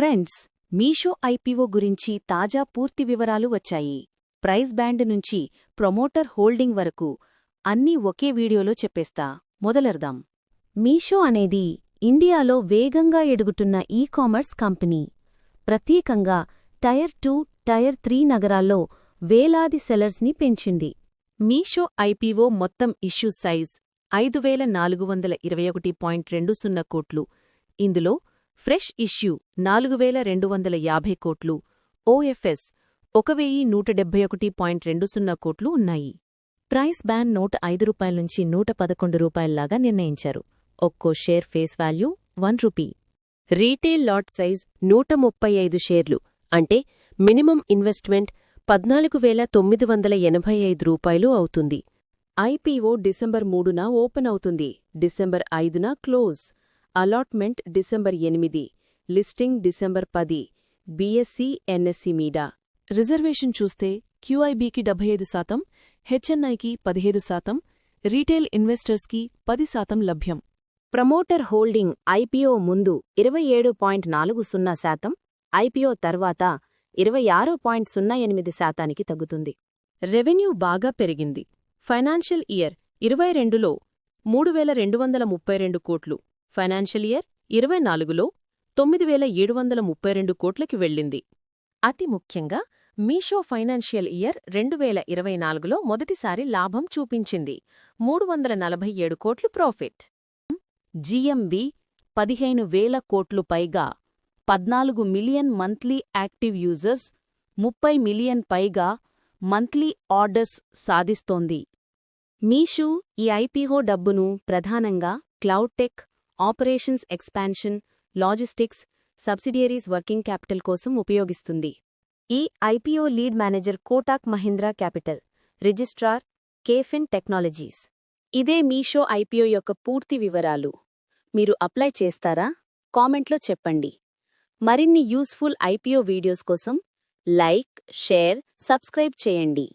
Friends Meesho IPO గురించి తాజా పూర్తి వివరాలు వచ్చాయి. ప్రైస్ బ్యాండ్ నుంచి ప్రమోటర్ హోల్డింగ్ వరకు అన్నీ ఒకే వీడియోలో చెప్పేస్తా. మొదలెర్దాం. మీషో అనేది ఇండియాలో వేగంగా ఎడుగుతున్న ఈ కామర్స్ కంపెనీ. ప్రత్యేకంగా టైర్ టూ టైర్ త్రీ నగరాల్లో వేలాది సెలర్స్ని పెంచింది. మీషో ఐపీఓ మొత్తం ఇష్యూ సైజ్ ఐదు వేల నాలుగు వందల ఇరవై ఒకటి పాయింట్ రెండు సున్నా కోట్లు. ఇందులో ఫ్రెష్ ఇష్యూ నాలుగు వేల రెండు వందల యాభై కోట్లు. ఓఎఫ్ఎస్ ఒక వెయ్యి నూట డెబ్బై ఒకటి పాయింట్ రెండు సున్నా కోట్లు ఉన్నాయి. ప్రైస్ బ్యాన్ నూట ఐదు రూపాయల నుంచి నూట పదకొండు రూపాయల్లాగా నిర్ణయించారు. ఒక్కో share face value one rupee. Retail lot size నూట ముప్పై ఐదు షేర్లు అంటే మినిమం ఇన్వెస్ట్మెంట్ పద్నాలుగు వేల తొమ్మిది వందల ఎనభై ఐదు రూపాయలు అవుతుంది. ఐపీఓ డిసెంబర్ మూడున ఓపెన్ అవుతుంది. డిసెంబర్ ఐదున క్లోజ్. అలాట్మెంట్ డిసెంబర్ ఎనిమిది లిస్టింగ్ డిసెంబర్ పది బీఎస్సీ ఎన్ఎస్సీ మీడా రిజర్వేషన్ చూస్తే క్యూఐబీకి డెబ్బై ఐదు శాతం హెచ్ఎన్ఐకి పదిహేడు శాతం రీటైల్ ఇన్వెస్టర్స్కి పది శాతం లభ్యం. ప్రమోటర్ హోల్డింగ్ ఐపీఓ ముందు ఇరవై ఏడు పాయింట్ నాలుగు సున్నా శాతం ఐపీఓ తర్వాత ఇరవై ఆరు పాయింట్ సున్నా ఎనిమిది శాతానికి తగ్గుతుంది. రెవెన్యూ బాగా పెరిగింది. ఫైనాన్షియల్ ఇయర్ ఇరవై రెండులో మూడు వేల రెండు వందల ముప్పై రెండు కోట్లు ఫైనాన్షియల్ ఇయర్ ఇరవై నాలుగులో తొమ్మిది వేల ఏడు వందల ముప్పై రెండు కోట్లకి వెళ్ళింది. అతి ముఖ్యంగా మీషో ఫైనాన్షియల్ ఇయర్ రెండు వేల ఇరవై నాలుగులో మొదటిసారి లాభం చూపించింది. మూడు వందల నలభై ఏడు కోట్లు ప్రాఫిట్. జీఎంబీ పదిహేను వేల కోట్లు పైగా పద్నాలుగు మిలియన్ మంత్లీ యాక్టివ్ యూజర్స్ ముప్పై మిలియన్ పైగా మంత్లీ ఆర్డర్స్ సాధిస్తోంది. మీషూ ఈ ఐపీఓ డబ్బును ప్రధానంగా cloud tech operations expansion logistics subsidiaries working capital కోసం ఉపయోగిస్తుంది. ఈ IPO lead manager Kotak Mahindra capital registrar KFin technologies. ఇదే మీషో ఐపీఓ యొక్క పూర్తి వివరాలు. మీరు అప్లై చేస్తారా? కామెంట్లో చెప్పండి. మరిన్ని యూస్ఫుల్ ఐపీఓ వీడియోస్ కోసం లైక్ షేర్ సబ్స్క్రైబ్ చేయండి.